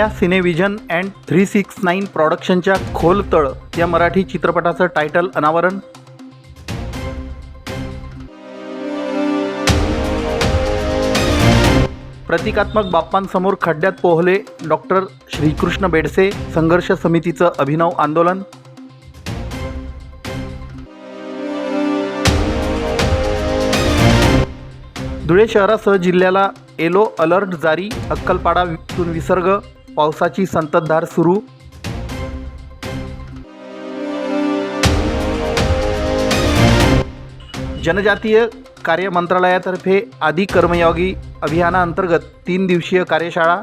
Maya cinevision and three six nine प्रॉडक्शनच्या Kholtal या मराठी चित्रपटाचं title अनावरण. प्रतिकात्मक बाप्पांसमोर खड्ड्यात पोहले डॉक्टर श्रीकृष्ण बेडसे संघर्ष समितीचं अभिनव आंदोलन. धुळे शहरासह जिल्ह्याला येलो अलर्ट जारी अक्कलपाडातून विसर्ग. पावसाची संततधार सुरू. जनजातीय कार्य मंत्रालयातर्फे आदी कर्मयोगी अभियानाअंतर्गत तीन दिवसीय कार्यशाळा.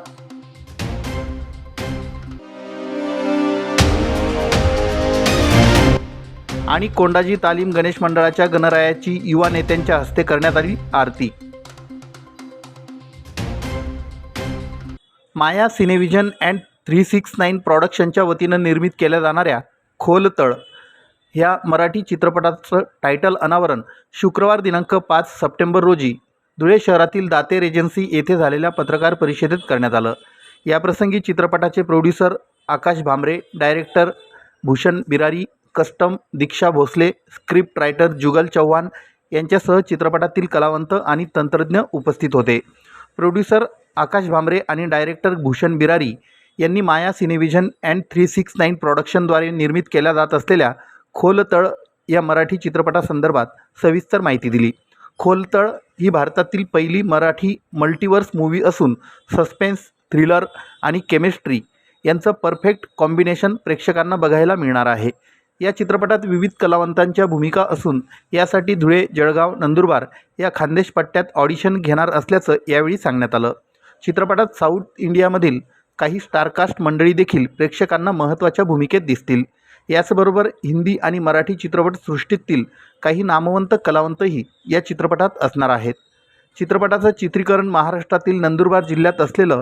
आणि कोंडाजी तालीम गणेश मंडळाच्या गणरायाची युवा नेत्यांच्या हस्ते करण्यात आली आरती. Maya cinevision and three six nine प्रॉडक्शनच्या वतीनं निर्मित केल्या जाणाऱ्या खोलतळ ह्या मराठी चित्रपटाचं टायटल अनावरण शुक्रवार दिनांक पाच सप्टेंबर रोजी धुळे शहरातील दातेर एजन्सी येथे झालेल्या पत्रकार परिषदेत करण्यात आलं. याप्रसंगी चित्रपटाचे producer Akash Bhambre director Bhushan Birari costume Diksha Bhosale script writer Jugal Chavan यांच्यासह चित्रपटातील कलावंत आणि तंत्रज्ञ उपस्थित होते. प्रोड्युसर आकाश भांबरे आणि डायरेक्टर भूषण बिरारी यांनी Maya cinevision and three six nine प्रॉडक्शनद्वारे निर्मित केल्या जात असलेल्या खोलतळ या मराठी चित्रपटासंदर्भात सविस्तर माहिती दिली. खोलतळ ही भारतातील पहिली मराठी मल्टिवर्स मूव्ही असून सस्पेन्स थ्रिलर आणि केमिस्ट्री यांचं परफेक्ट कॉम्बिनेशन प्रेक्षकांना बघायला मिळणार आहे. या चित्रपटात विविध कलावंतांच्या भूमिका असून यासाठी धुळे जळगाव नंदुरबार या खानदेश पट्ट्यात ऑडिशन घेणार असल्याचं यावेळी सांगण्यात आलं. चित्रपटात साऊथ इंडियामधील काही स्टारकास्ट मंडळी देखील प्रेक्षकांना महत्त्वाच्या भूमिकेत दिसतील. याचबरोबर हिंदी आणि मराठी चित्रपटसृष्टीतील काही नामवंत कलावंतही या चित्रपटात असणार आहेत. चित्रपटाचं चित्रीकरण महाराष्ट्रातील नंदुरबार जिल्ह्यात असलेलं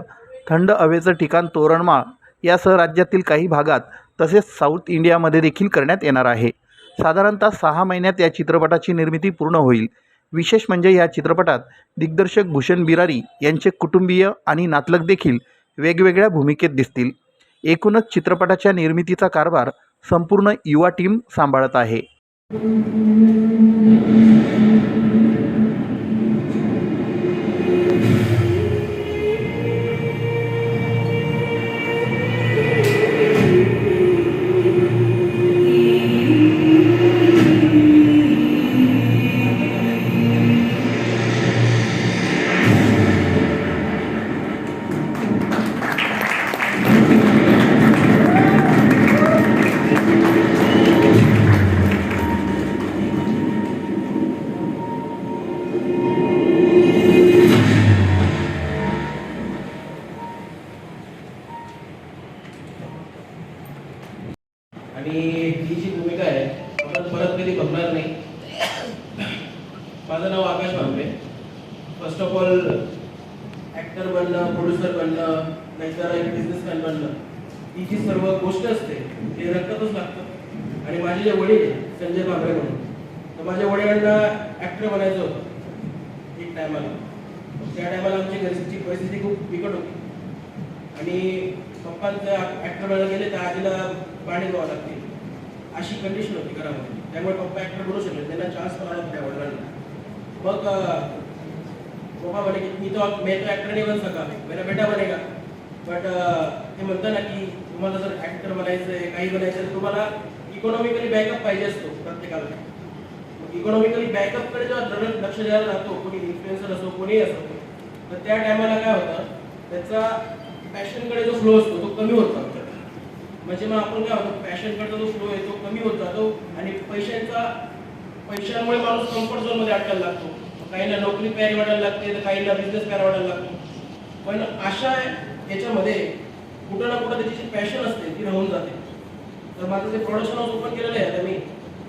थंड हवेचं ठिकाण तोरणमाळ यासह राज्यातील काही भागात तसेच साऊथ इंडियामध्ये देखील करण्यात येणार आहे. साधारणतः सहा महिन्यात या चित्रपटाची निर्मिती पूर्ण होईल. विशेष म्हणजे या चित्रपटात दिग्दर्शक भूषण बिरारी यांचे कुटुंबीय आणि नातलग देखील वेगवेगळ्या भूमिकेत दिसतील. एकूणच चित्रपटाच्या निर्मितीचा कारभार संपूर्ण युवा टीम सांभाळत आहे. आणि माझे जे वडील संजय भांबरे म्हणून तर माझ्या वडिलांना ॲक्टर बनायचं होतं एक टायमाला त्या टायमाला आमची घरची परिस्थिती खूप बिकट होती. आणि पप्पांचं ऍक्टर बनायला गेले तर आजीला पाणी द्यावं लागते अशी कंडिशन होती घरामध्ये. त्यामुळे पप्पा ऍक्टर बनू शकले त्यांना चान्स पण आला वडिलांना. मग पप्पा म्हणे की मी तो मैं तो ऍक्टर नाही बन सका मेरा बेटा बनेगा. बट ते म्हणतं ना की तुम्हाला जर ऍक्टर बनायचं आहे काही बनायचं आहे तर तुम्हाला इकॉनॉमिकली बॅकअप पाहिजे असतो प्रत्येकाला. इकॉनॉमिकली बॅकअपकडे जेव्हा लक्ष द्यायला राहतो कोणी इन्फ्लुएन्सर असो कोणी असो तर त्या टायमाला काय होतं? त्याचा पॅशनकडे जो फ्लो असतो तो कमी होत जातो. म्हणजे मग आपण काय होतो? पॅशनकडचा जो फ्लो आहे तो कमी होत जातो आणि पैशांचा पैशांमुळे माणूस कम्फर्ट झोनमध्ये अटकायला लागतो. काहींना नोकरी पॅर वाटायला लागते तर काहींना बिझनेस प्यार वाटायला लागतो. पण अशा याच्यामध्ये कुठं ना कुठं त्याची जी पॅशन असते ती राहून जाते. तर माझं जे प्रोडक्शन हाऊस ओपन केलेलं आहे आता मी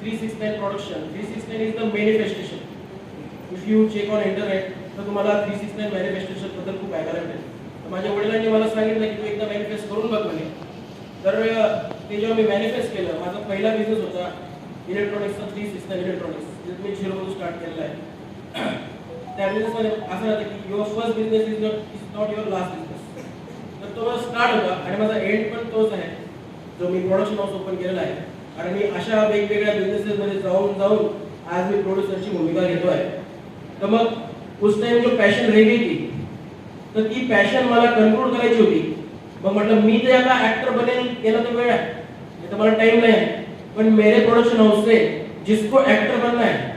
three six nine production three six nine is the manifestation if you check on internet तर तुम्हाला थ्री सिक्स नाईन मॅनिफेस्टेशनबद्दल खूप ऐकायला मिळेल. तर माझ्या वडिलांनी मला सांगितलं की तू एकदा मॅनिफेस्ट करून बघ म्हणे. तर ते जेव्हा मी मॅनिफेस्ट केलं माझा पहिला बिझनेस होता इलेक्ट्रॉनिक्सचा थ्री सिक्स नाईन इलेक्ट्रॉनिक्स जे तुम्ही झिरोमधून स्टार्ट केलेला आहे. त्या बिझनेसमध्ये असं राहतं की your first business is not is not your last business तर तो स्टार्ट होता आणि माझा एंड पण तोच आहे. जो मी प्रोडक्शन हाऊस ओपन केलेला आहे. आणि मी अशा वेगवेगळ्या बिझनेसेसमध्ये जाऊन जाऊन आज मी प्रोड्युसरची भूमिका घेतो आहे. तर मग उस टाइम जो पॅशन राहिली गई तर ती पॅशन मला कंट्रोल करायची होती. मग म्हटलं मी तर याला ऍक्टर बनेल केलं तर वेळ आहे. तर मला टाइम नाही आहे. पण मेरे प्रोडक्शन हाऊस से जिसको ऍक्टर बनना आहे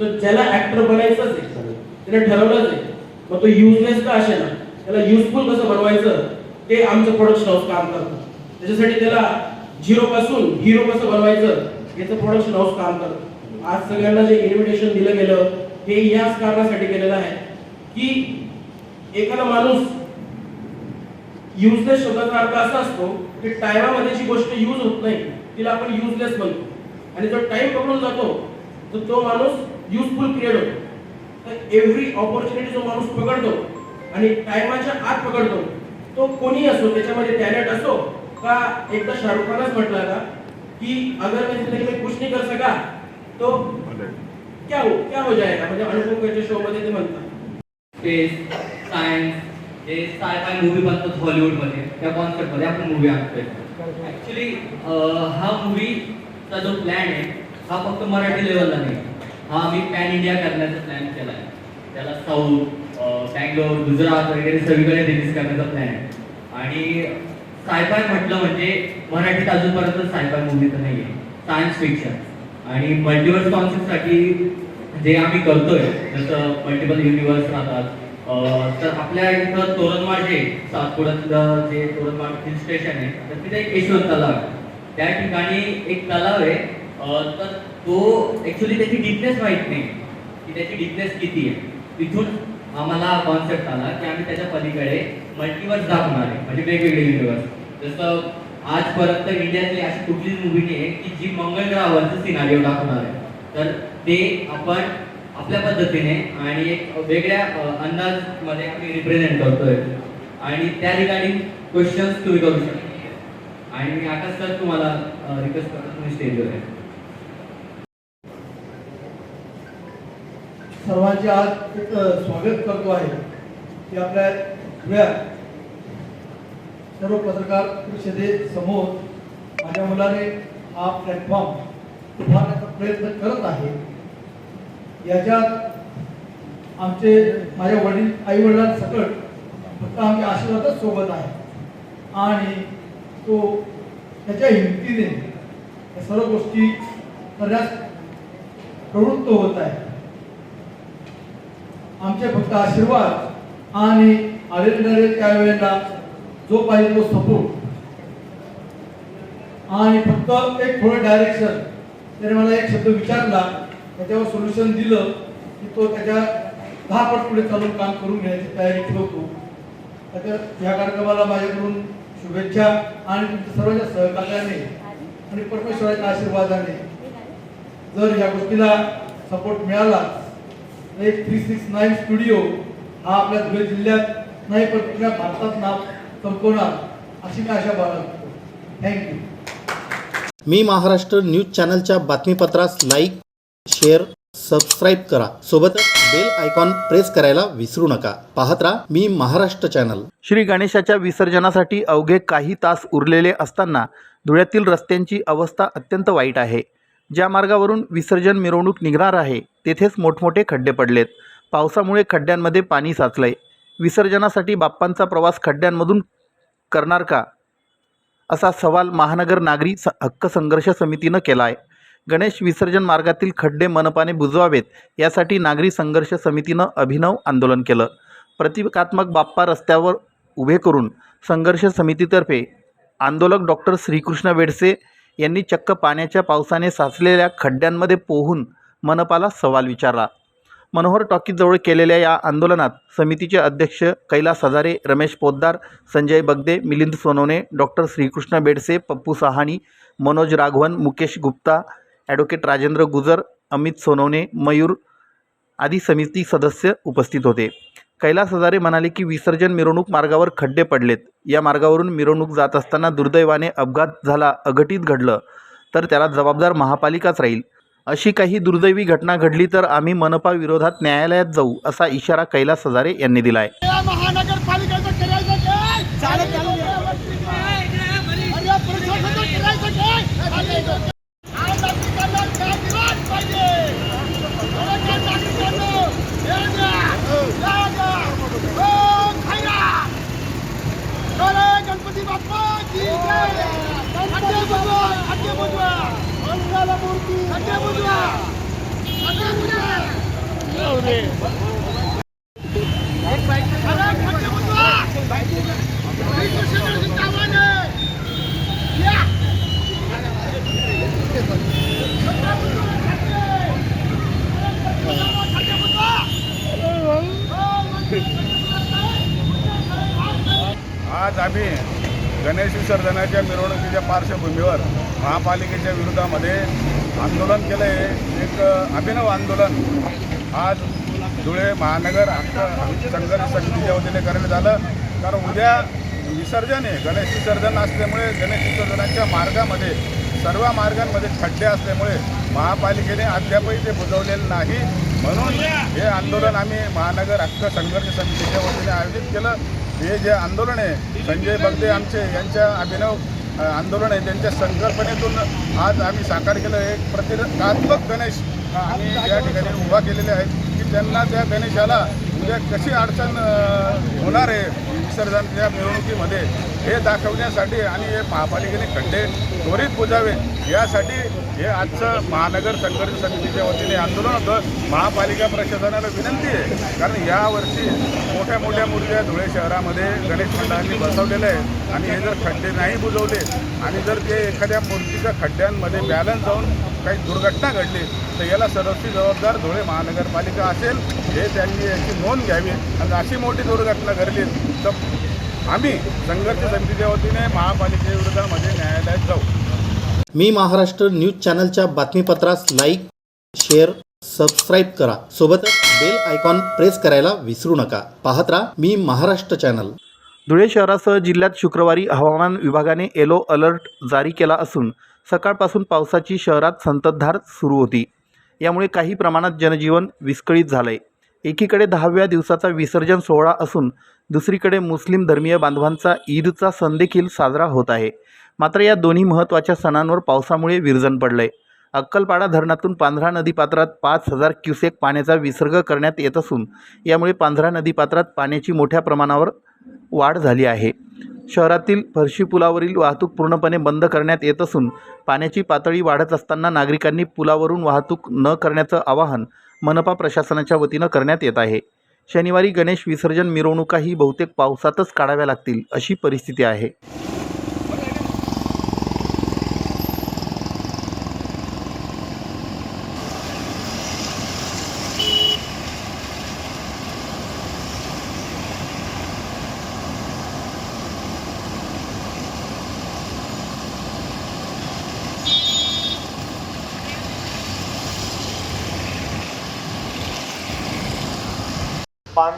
तो ज्याला ऍक्टर बनायचंच आहे त्याने ठरवलंच आहे. मग तो युजलेस का असे ना त्याला युजफुल कसं बनवायचं? ते आमचं प्रोडक्शन हाऊस काम करतं. त्याच्यासाठी त्याला झिरो पासून हिरो कसं बनवायचं याचं प्रोडक्शन हाऊस काम करत. आज सगळ्यांना जे इन्व्हिटेशन दिलं गेलं हे याच कारणासाठी केलेलं आहे की एखादा माणूस युजलेस शब्दाचा अर्थ असा असतो की टायमामध्ये जी गोष्ट यूज होत नाही तिला आपण युजलेस म्हणतो. आणि जो टाइम पकडून जातो तर तो माणूस युजफुल क्रिएट होतो. तर एव्हरी ऑपॉर्च्युनिटी जो माणूस पकडतो आणि टायमाच्या आत पकडतो तो कोणी असो त्याच्यामध्ये टॅलेंट असो का एकदा शाहरुख खानच म्हटलं का की अगर मैं जिंदगी में कुछ नहीं कर सका तो क्या हो क्या हो जाएगा? म्हणजे अनुपम खेरच्या शो मध्ये ते म्हणतात स्पेस सायन्स जे साय फाय मूवी बनतात हॉलिवूडमध्ये त्या कॉन्सेप्टमध्ये आपण मूवी आणतोय. ॲक्च्युली हा मूवीचा जो प्लॅन आहे हा फक्त मराठी लेवलला नाही. हा आम्ही पॅन इंडिया करण्याचा प्लॅन केला आहे त्याला साऊथ बँगलोर गुजरात वगैरे सगळीकडे रिलीज करण्याचा प्लॅन आहे. आणि सायफाय म्हटलं म्हणजे मराठीत अजूनपर्यंत सायफाय मूवी तर नाही आहे सायन्स फिक्शन आणि मल्टिवर्स कॉन्सेप्टसाठी जे आम्ही करतोय जसं मल्टिपल युनिवर्स राहतात तर आपल्या इथं तोरणमाळ जे सातपुड्यातलं जे तोरणमाळ हिल स्टेशन आहे तर तिथे एक यशवंत तलाव आहे. त्या ठिकाणी एक तलाव आहे तर तो ॲक्च्युली त्याची डिपनेस माहीत नाही की त्याची डिपनेस किती आहे. तिथून आम्हाला कॉन्सेप्ट आला की आम्ही त्याच्या पलीकडे मल्टिवर्स दाखवणार आहे म्हणजे वेगवेगळे युनिवर्स जसं आजपर्यंत इंडियातली अशी कुठलीच मूवी नाही आहे की जी मंगळ ग्रहावरचं सिनारिओ दाखवणार. आहे तर ते आपण आपल्या पद्धतीने आणि एक वेगळ्या अ, अंदाजमध्ये आम्ही रिप्रेझेंट करतोय. आणि त्या रिगार्डिंग क्वेश्चन्स तुम्ही करू शकता. आणि मी आकाश सर तुम्हाला रिक्वेस्ट करतो तुम्ही स्टेजवर आहे सर्वांचे आज एक स्वागत करतो आहे. की आपल्या वेळ सर्व पत्रकार परिषदेसमोर माझ्या मुलाने हा प्लॅटफॉर्म उभारण्याचा प्रयत्न करत आहे. याच्यात आमचे माझ्या वडील आई वडिलांसकट फक्त आमच्या आशीर्वादच सोबत आहे. आणि तो त्याच्या हिमतीने या सर्व गोष्टी करण्यास प्रवृत्त होत आहे. आमचे फक्त आशीर्वाद आणि आलेले त्यावेळेला जो पाहिजे तो सपोर्ट आणि फक्त एक थोडं डायरेक्शन त्याने मला एक शब्द विचारला त्याच्यावर सोल्युशन दिलं की तो त्याच्या दहा पट पुढे चालून काम करून घेण्याची तयारी ठेवतो. त्याच्या ह्या कार्यक्रमाला माझ्याकडून शुभेच्छा आणि तुमच्या सर्वांच्या सहकार्याने आणि परमेश्वराच्या आशीर्वादाने जर या गोष्टीला सपोर्ट मिळाला एक थ्री सिक्स नाईन स्टुडिओ हा आपल्या धुळे जिल्ह्यात नाही पण पुऱ्या भारतात नाव संपवणार अशी मी आशा बाळगतो. थँक्यू मी महाराष्ट्र न्यूज चॅनलच्या बातमीपत्रास लाईक शेअर सबस्क्राईब करा. सोबतच बेल आयकॉन प्रेस करायला विसरू नका. पाहत राहा मी महाराष्ट्र चॅनल. श्री गणेशाच्या विसर्जनासाठी अवघे काही तास उरलेले असताना धुळ्यातील रस्त्यांची अवस्था अत्यंत वाईट आहे. ज्या मार्गावरून विसर्जन मिरवणूक निघणार आहे तेथेच मोठमोठे खड्डे पडलेत. पावसामुळे खड्ड्यांमध्ये पाणी साचलंय. विसर्जनासाठी बाप्पांचा प्रवास खड्ड्यांमधून करणार का? असा सवाल महानगर नागरी स हक्क संघर्ष समितीनं केला आहे गणेश विसर्जन मार्गातील खड्डे मनपाने बुजवावेत यासाठी नागरी संघर्ष समितीनं अभिनव आंदोलन केलं. प्रतिकात्मक बाप्पा रस्त्यावर उभे करून संघर्ष समितीतर्फे आंदोलक डॉक्टर श्रीकृष्ण वेडसे यांनी चक्क पाण्याच्या पावसाने साचलेल्या खड्ड्यांमध्ये पोहून मनपाला सवाल विचारला. मनोहर टॉकीजवळ केलेल्या या आंदोलनात समितीचे अध्यक्ष कैलास हजारे रमेश पोद्दार संजय बगदे मिलिंद सोनवणे डॉक्टर श्रीकृष्ण बेडसे पप्पू सहाणी मनोज राघवन मुकेश गुप्ता ॲडव्होकेट राजेंद्र गुजर अमित सोनवणे मयूर आदी समिती सदस्य उपस्थित होते. कैलास हजारे म्हणाले की विसर्जन मिरवणूक मार्गावर खड्डे पडलेत. या मार्गावरून मिरवणूक जात असताना दुर्दैवाने अपघात झाला अघटित घडलं तर त्याला जबाबदार महापालिकाच राहील. अशी काही दुर्दैवी घटना घडली तर आम्ही मनपा विरोधात न्यायालयात जाऊ असा इशारा कैलास हजारे यांनी दिला आहे आज आम्ही गणेश विसर्जनाच्या मिरवणुकीच्या पार्श्वभूमीवर महापालिकेच्या विरोधामध्ये आंदोलन केलं आहे एक अभिनव आंदोलन आज धुळे महानगर संघर्ष समितीच्या वतीने करण्यात आलं. कारण उद्या विसर्जन आहे. गणेश विसर्जन असल्यामुळे गणेश विसर्जनाच्या मार्गामध्ये सर्व मार्गांमध्ये खड्डे असल्यामुळे महापालिकेने अद्यापही ते बुजवलेलं नाही. म्हणून हे आंदोलन आम्ही महानगर हक्क संघर्ष समितीच्या वतीने आयोजित केलं. हे जे आंदोलन आहे संजय बगदे आमचे यांच्या अभिनव आंदोलन आहे. त्यांच्या संकल्पनेतून आज आम्ही साकार केलं. एक प्रतिकात्मक गणेश आम्ही या ठिकाणी उभा केलेल्या आहेत की त्यांना त्या गणेशाला उद्या कशी अडचण होणार आहे विसर्जनाच्या मिरवणुकीमध्ये हे दाखवण्यासाठी आणि हे महापालिकेने खड्डे त्वरित बुजावे यासाठी हे आजचं महानगर संघर्ष समितीच्या वतीने आंदोलन होतं. महापालिका प्रशासनाला विनंती आहे कारण यावर्षी मोठ्या मोठ्या मूर्त्या धुळे शहरामध्ये गणेश मंडळांनी बसवलेल्या आहे आणि हे जर खड्डे नाही बुजवले आणि जर ते एखाद्या मूर्तीच्या खड्ड्यांमध्ये बॅलन्स जाऊन काही दुर्घटना घडली तर याला सर्वस्वी जबाबदार धुळे महानगरपालिका असेल हे त्यांनी याची नोंद घ्यावी. आणि अशी मोठी दुर्घटना घडली तर आम्ही संघर्ष समितीच्या वतीने महापालिकेविरोधामध्ये न्यायालयात जाऊ. मी महाराष्ट्र न्यूज चॅनलच्या बातमीपत्रास लाईक शेअर सबस्क्राईब करा. सोबतच बेल आयकॉन प्रेस करायला विसरू नका. पाहत राहा मी महाराष्ट्र चॅनल. धुळे शहरासह जिल्ह्यात शुक्रवारी हवामान विभागाने येलो अलर्ट जारी केला असून सकाळपासून पावसाची शहरात संततधार सुरू होती. यामुळे काही प्रमाणात जनजीवन विस्कळीत झालं आहे एकीकडे दहाव्या दिवसाचा विसर्जन सोहळा असून दुसरीकडे मुस्लिम धर्मीय बांधवांचा ईदचा सण देखील साजरा होत आहे. मात्र या दोन्ही महत्त्वाच्या सणांवर पावसामुळे विरजण पडलंय. अक्कलपाडा धरणातून पांझरा नदीपात्रात पाच हजार क्युसेक पाण्याचा विसर्ग करण्यात येत असून यामुळे पांझरा नदीपात्रात पाण्याची मोठ्या प्रमाणावर वाढ झाली आहे. शहरातील फरशी पुलावरील वाहतूक पूर्णपणे बंद करण्यात येत असून पाण्याची पातळी वाढत असताना नागरिकांनी पुलावरून वाहतूक न करण्याचं आवाहन मनपा प्रशासनाच्या वतीनं करण्यात येत आहे. शनिवारी गणेश विसर्जन मिरवणुकाही बहुतेक पावसातच काढाव्या लागतील अशी परिस्थिती आहे.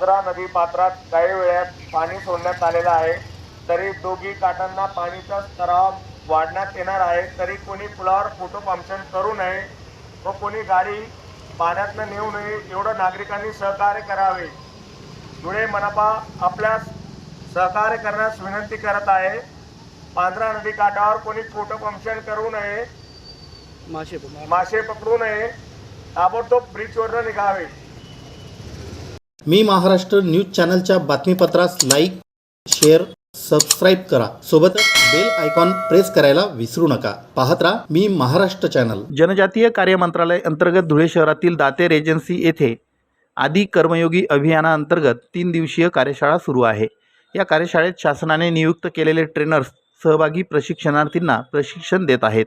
पांढरा नदी पात्रात काही वेळात पाणी सोडण्यात आलेलं आहे. तरी दोघी काठांना पाणीचा स्तराव वाढण्यात येणार आहे. तरी कोणी पुलावर फोटो पंक्शन करू नये व कोणी गाडी पाण्यातनं नेऊ नये एवढं नागरिकांनी सहकार्य करावे. धुळे मनपा आपल्यास सहकार्य करण्यास विनंती करत आहे. पांढरा नदी काठावर कोणी फोटो पंक्शन करू नये. मासे पकडू. नये. ताबडतोब ब्रिजवरनं निघावे. मी महाराष्ट्र न्यूज चॅनलच्या बातमीपत्रास लाईक शेअर सबस्क्राईब करा. सोबतच बेल आयकॉन प्रेस करायला विसरू नका. पाहत राहा मी महाराष्ट्र चॅनल. जनजातीय कार्य मंत्रालय अंतर्गत धुळे शहरातील दातेर एजन्सी येथे आदी कर्मयोगी अभियानाअंतर्गत तीन दिवसीय कार्यशाळा सुरू आहे. या कार्यशाळेत शासनाने नियुक्त केलेले ट्रेनर्स सहभागी प्रशिक्षणार्थींना प्रशिक्षण देत आहेत.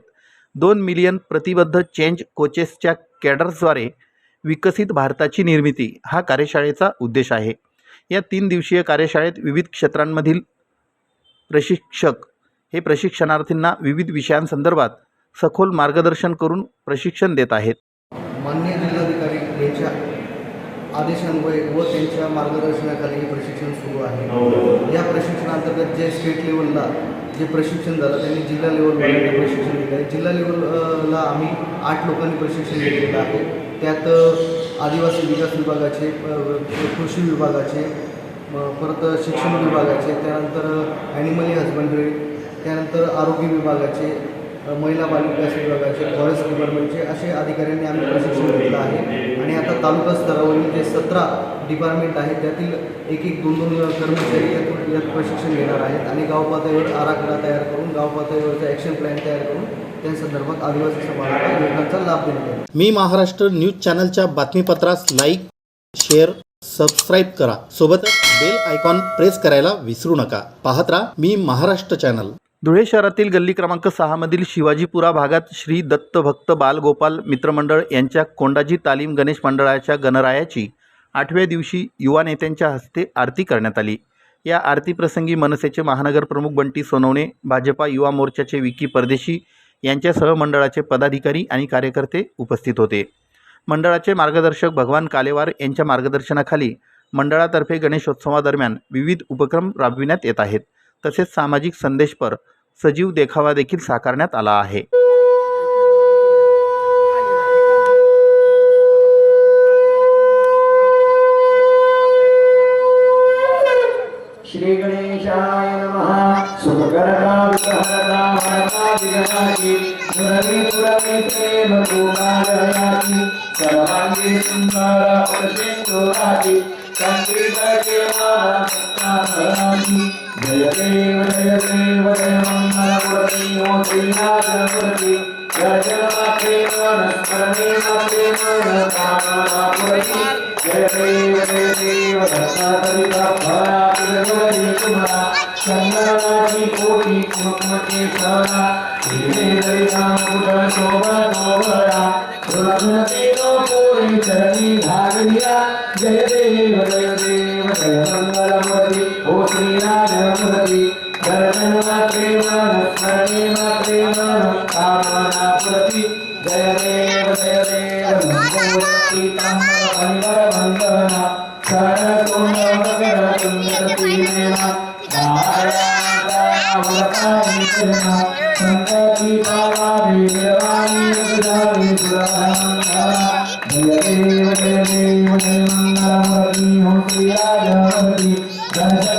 दोन मिलियन प्रतिबद्ध चेंज कोचेसच्या कॅडर्सद्वारे विकसित भारताची निर्मिती हा कार्यशाळेचा उद्देश आहे. या तीन दिवसीय कार्यशाळेत विविध क्षेत्रांमधील प्रशिक्षक हे प्रशिक्षणार्थींना विविध विषयांसंदर्भात सखोल मार्गदर्शन करून प्रशिक्षण देत आहेत. आदेशान्वये व त्यांच्या मार्गदर्शनाखाली हे प्रशिक्षण सुरू आहे. या प्रशिक्षणाअंतर्गत जे स्टेट लेवलला जे प्रशिक्षण झालं त्यांनी जिल्हा लेवलवर प्रशिक्षण दिलं आहे. जिल्हा लेवलला आम्ही आठ लोकांनी प्रशिक्षण घेतलेलं आहे. त्यात आदिवासी विकास विभागाचे कृषी विभागाचे परत शिक्षण विभागाचे त्यानंतर ॲनिमल हजबंडरी त्यानंतर आरोग्य विभागाचे महिला बाल विभागाचे फॉरेस्ट डिपार्टमेंटचे असे अधिकाऱ्यांनी आम्ही प्रशिक्षण घेतलं आहे. आणि आता तालुका स्तरावरील जे सतरा डिपार्टमेंट आहेत त्यातील एक एक दोन दोन कर्मचारी यात यात प्रशिक्षण घेणार आहेत. आणि गाव पातळीवर आराखडा तयार करून गाव पातळीवरचा ॲक्शन प्लॅन तयार करून त्या संदर्भात आदिवासी समाजाला योजनांचा लाभ देण्यात येईल. मी महाराष्ट्र न्यूज चॅनलच्या बातमीपत्रास लाईक शेअर सबस्क्राईब करा. सोबतच बेल आयकॉन प्रेस करायला विसरू नका. पाहत राहा मी महाराष्ट्र चॅनल धुळे शहरातील गल्ली क्रमांक सहामधील शिवाजीपुरा भागात श्री दत्त भक्त बालगोपाल मित्रमंडळ यांच्या कोंडाजी तालीम गणेश मंडळाच्या गणरायाची आठव्या दिवशी युवा नेत्यांच्या हस्ते आरती करण्यात आली. या आरतीप्रसंगी मनसेचे महानगर प्रमुख बंटी सोनवणे भाजपा युवा मोर्चाचे विकी परदेशी यांच्यासह मंडळाचे पदाधिकारी आणि कार्यकर्ते उपस्थित होते. मंडळाचे मार्गदर्शक भगवान कालेवार यांच्या मार्गदर्शनाखाली मंडळातर्फे गणेशोत्सवादरम्यान विविध उपक्रम राबविण्यात येत आहेत. तसेच सामाजिक संदेशपर सजीव देखावा देखील साकारण्यात आला आहे. श्री गणेशाय नमः. सुखकरता विघ्नहरता वरदा विघ्नाची मुरली पुरवी प्रेम गोपालयाची सर्वांगी सुंदर अपशेंदोराची संगीत देवाला सत्ताभराची जय देव जय देव जय मंगलमूर्ती ओ श्रीनाथमूर्ती जय जय प्रेमान स्मरणे प्रेम कामनापुरती कामना प्रति जय देव जय देव नमोती भंगर वंदना शरण कुंड मकर तुंग तीर्णा जय देव जय देव जय मंगलमूर्ती हो श्रीराजमूर्ती दर्शन स्मरणे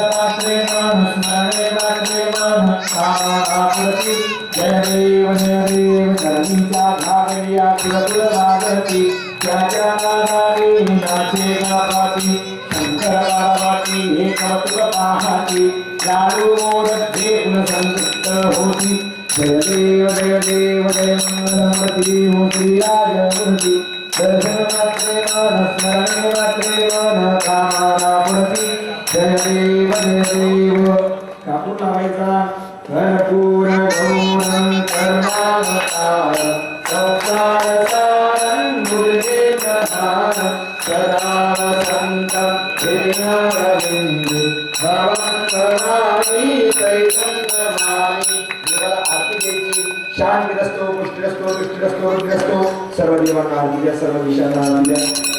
मात्रे मन कामाप्रती जय देव जय देव चरणीचा घागरिया कुलकुल त्याच्या नादाने नाचे शंकर बाबाची हे कौतुक पाहाती लाडू मोदक घेऊन होती जय देव जय देव जय मंगलमूर्ती दर्शन मात्रे मन स्मरणे मात्रे मन देव जय देव कापूर लावायचा कर्पूर गौरं करुणावतार संसार सारं दुर्गेन्द्रहार सदा शांतिरस्तो पुष्टिरस्तो रुद्रस्तो सर्व देवांना द्या सर्व दिशांना द्या